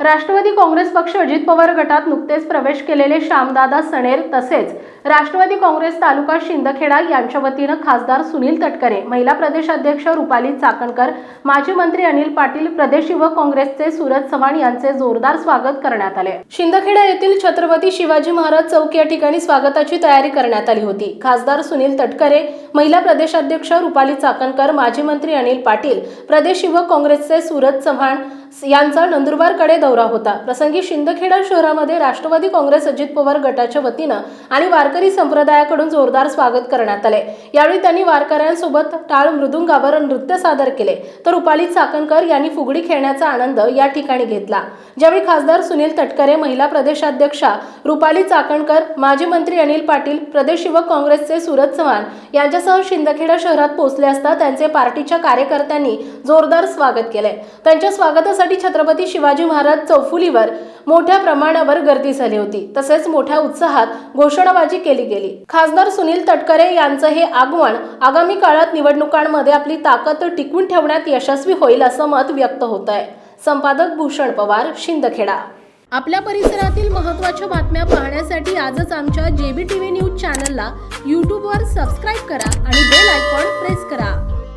राष्ट्रवादी काँग्रेस पक्ष अजित पवार गटात नुकतेच प्रवेश केलेले श्यामदादा सणेर तसेच राष्ट्रवादी काँग्रेस तालुका शिंदखेडा यांच्या वतीनं खासदार सुनील तटकरे महिला प्रदेशाध्यक्ष रुपाली चाकणकर माजी मंत्री अनिल पाटील प्रदेश युवक काँग्रेसचे सूरज चव्हाण यांचे जोरदार स्वागत करण्यात आले. शिंदखेडा येथील छत्रपती शिवाजी महाराज चौक या ठिकाणी स्वागताची तयारी करण्यात आली होती. खासदार सुनील तटकरे महिला प्रदेशाध्यक्ष रुपाली चाकणकर माजी मंत्री अनिल पाटील प्रदेश युवक काँग्रेसचे सूरज चव्हाण यांचा नंदुरबारकडे दौरा होता. प्रसंगी शिंदखेडा शहरामध्ये राष्ट्रवादी काँग्रेस अजित पवार गटाच्या वतीनं आणि वारकरी संप्रदायाकडून जोरदार स्वागत करण्यात आले. यावेळी त्यांनी वारकऱ्यांसोबत टाळ मृदुंगावर नृत्य सादर केले. तर रुपाली चाकणकर यांनी फुगडी खेळण्याचा आनंद या ठिकाणी घेतला. ज्यावेळी खासदार सुनील तटकरे महिला प्रदेशाध्यक्षा रुपाली चाकणकर माजी मंत्री अनिल पाटील प्रदेश युवक काँग्रेसचे सुरज चव्हाण यांच्यासह शिंदखेडा शहरात पोहोचले असता त्यांचे पार्टीच्या कार्यकर्त्यांनी जोरदार स्वागत केले. त्यांच्या स्वागतासाठी छत्रपती शिवाजी महाराज चौफुलीवर मोठ्या प्रमाणावर गर्दी झाली होती. तसेच मोठ्या उत्साहात घोषणाबाजी केली गेली. खासदार सुनील तटकरे यांचं हे आगमन आगामी काळात निवडणुकांमध्ये आपली ताकद टिकवून ठेवण्यात यशस्वी होईल असं मत व्यक्त होत आहे संपादक भूषण पवार शिंदखेडा. आपल्या परिसरातील महत्त्वाच्या बातम्या पाहण्यासाठी आजच आमच्या जेबी टी व्ही न्यूज चॅनलला यूट्यूबवर सबस्क्राईब करा आणि